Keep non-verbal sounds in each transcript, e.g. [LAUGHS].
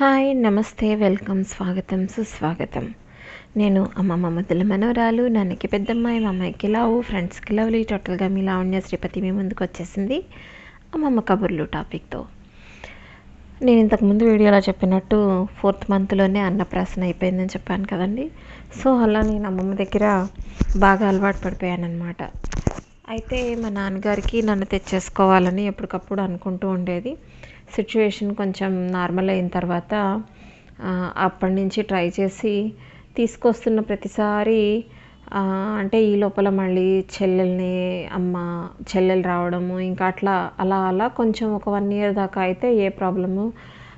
Hi నమస్తే welcome స్వాగతం సుస్వాగతం. నేను అమ్మమ్మ మొదల మనవరాలు నాన్నకి పెద్దమ్మాయి మా అమ్మాయికి లావు ఫ్రెండ్స్కి లవ్లీ టోటల్గా మీ లావణ్య శ్రీపతి మీ ముందుకు వచ్చేసింది అమ్మమ్మ కబుర్లు టాపిక్తో. నేను ఇంతకుముందు వీడియోలో చెప్పినట్టు ఫోర్త్ మంత్లోనే అన్నప్రాసన అయిపోయిందని చెప్పాను కదండి. సో అలా నేను అమ్మమ్మ దగ్గర బాగా అలవాటు పడిపోయాను అనమాట అయితే మా నాన్నగారికి నన్ను తెచ్చేసుకోవాలని ఎప్పటికప్పుడు అనుకుంటూ ఉండేది. సిచ్యువేషన్ కొంచెం నార్మల్ అయిన తర్వాత అప్పటి నుంచి ట్రై చేసి తీసుకొస్తున్న ప్రతిసారి అంటే ఈ లోపల మళ్ళీ చెల్లెల్ని అమ్మ చెల్లెలు రావడము ఇంకా అట్లా అలా అలా కొంచెం ఒక వన్ ఇయర్ దాకా అయితే ఏ ప్రాబ్లము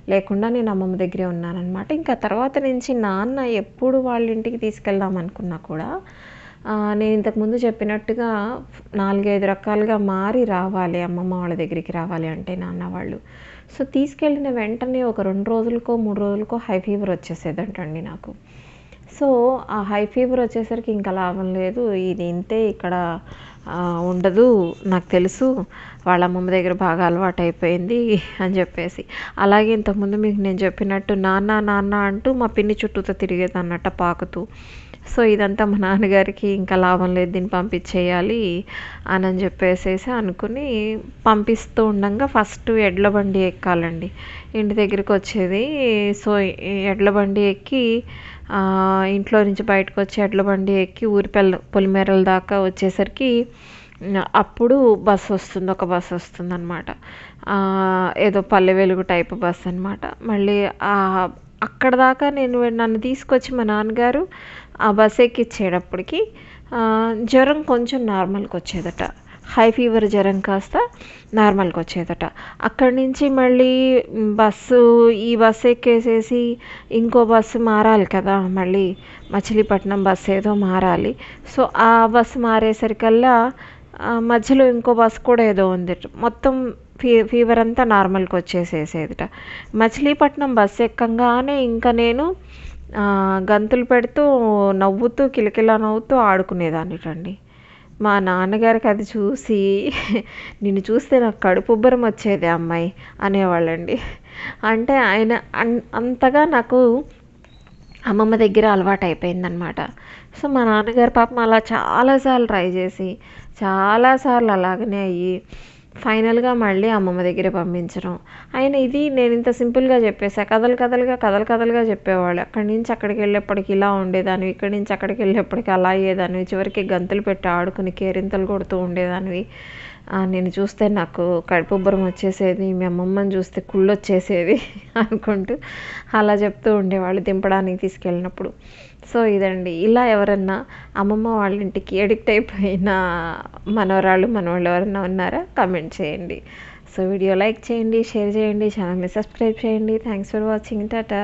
లేకుండా నేను అమ్మమ్మ దగ్గరే ఉన్నానన్నమాట. ఇంకా తర్వాత నుంచి నాన్న ఎప్పుడు వాళ్ళ ఇంటికి తీసుకెళ్దాం అనుకున్నా కూడా నేను ఇంతకుముందు చెప్పినట్టుగా నాలుగైదు రకాలుగా మారి రావాలి అమ్మమ్మ వాళ్ళ దగ్గరికి రావాలి అంటే నాన్న వాళ్ళు. సో తీసుకెళ్ళిన వెంటనే ఒక రెండు రోజులకో మూడు రోజులకో హై ఫీవర్ వచ్చేసేదంటండి నాకు. సో ఆ హై ఫీవర్ వచ్చేసరికి ఇంకా లాభం లేదు. ఇది ఇంతే ఇక్కడ ఉండదు. నాకు తెలుసు. వాళ్ళ అమ్మమ్మ దగ్గర బాగా అలవాటు అయిపోయింది అని చెప్పేసి. అలాగే ఇంతకుముందు మీకు నేను చెప్పినట్టు నాన్న నాన్న అంటూ మా పిన్ని చుట్టూతో తిరిగేది అన్నట్ట పాకుతూ. సో ఇదంతా మా నాన్నగారికి ఇంకా లాభం లేదు. దీన్ని పంపించేయాలి అని అని చెప్పేసేసి అనుకుని పంపిస్తూ ఉండగా ఫస్ట్ ఎడ్ల బండి ఎక్కాలండి. ఇంటి దగ్గరికి వచ్చేది. సో ఎడ్ల బండి ఎక్కి ఇంట్లో నుంచి బయటకు వచ్చి ఎడ్ల బండి ఎక్కి ఊరి పెళ్ళ పొలిమేరల దాకా వచ్చేసరికి అప్పుడు బస్సు వస్తుంది ఒక బస్సు వస్తుంది అనమాట ఏదో పల్లె వెలుగు టైప్ బస్ అనమాట మళ్ళీ ఆ అక్కడ దాకా నేను నన్ను తీసుకొచ్చి మా నాన్నగారు ఆ బస్ ఎక్కిచ్చేటప్పటికి జ్వరం కొంచెం నార్మల్కి వచ్చేదట. హై ఫీవర్ జ్వరం కాస్త నార్మల్కి వచ్చేదట. అక్కడి నుంచి మళ్ళీ బస్సు ఈ బస్సు ఎక్కేసేసి ఇంకో బస్సు మారాలి కదా మళ్ళీ మచిలీపట్నం బస్సు ఏదో మారాలి. సో ఆ బస్సు మారేసరికల్లా మధ్యలో ఇంకో బస్ కూడా ఏదో ఉంది. మొత్తం ఫీ ఫీవర్ అంతా నార్మల్కి వచ్చేసేసేదిట. మచిలీపట్నం బస్సు ఎక్కంగానే ఇంకా నేను గంతులు పెడుతూ నవ్వుతూ కిలకిలా నవ్వుతూ ఆడుకునేదాన్నిటండి. మా నాన్నగారికి అది చూసి నిన్ను చూస్తే నాకు కడుపు ఉబ్బరం వచ్చేది అమ్మాయి అనేవాళ్ళండి. అంటే ఆయన అన్- అంతగా నాకు అమ్మమ్మ దగ్గర అలవాటు అయిపోయిందనమాట సో మా నాన్నగారు పాపం అలా చాలాసార్లు ట్రై చేసి చాలాసార్లు అలాగనే అయ్యి ఫైనల్గా మళ్ళీ అమ్మమ్మ దగ్గర పంపించడం. ఆయన ఇది నేను ఇంత సింపుల్గా చెప్పేసా. కథలు కథలుగా కథలు కథలుగా చెప్పేవాళ్ళు. అక్కడి నుంచి అక్కడికి వెళ్ళేప్పటికి ఇలా ఉండేదానివి ఇక్కడి నుంచి అక్కడికి వెళ్ళేప్పటికి అలా అయ్యేదానివి చివరికి గంతులు పెట్టి ఆడుకుని కేరింతలు కొడుతూ ఉండేదానివి. నేను చూస్తే నాకు కడుపుబ్బరం వచ్చేసేది మీ అమ్మమ్మని చూస్తే కుళ్ళు వచ్చేసేది [LAUGHS] అనుకుంటూ అలా చెప్తూ ఉండేవాళ్ళు దింపడానికి తీసుకెళ్ళినప్పుడు. సో ఇదండి. ఇలా ఎవరన్నా అమ్మమ్మ వాళ్ళ ఇంటికి ఎడిక్ట్ అయిపోయిన మనవరాళ్ళు మనవాళ్ళు ఎవరన్నా ఉన్నారా? కమెంట్ చేయండి. సో వీడియో లైక్ చేయండి షేర్ చేయండి ఛానల్ని సబ్స్క్రైబ్ చేయండి. Thanks for watching Tata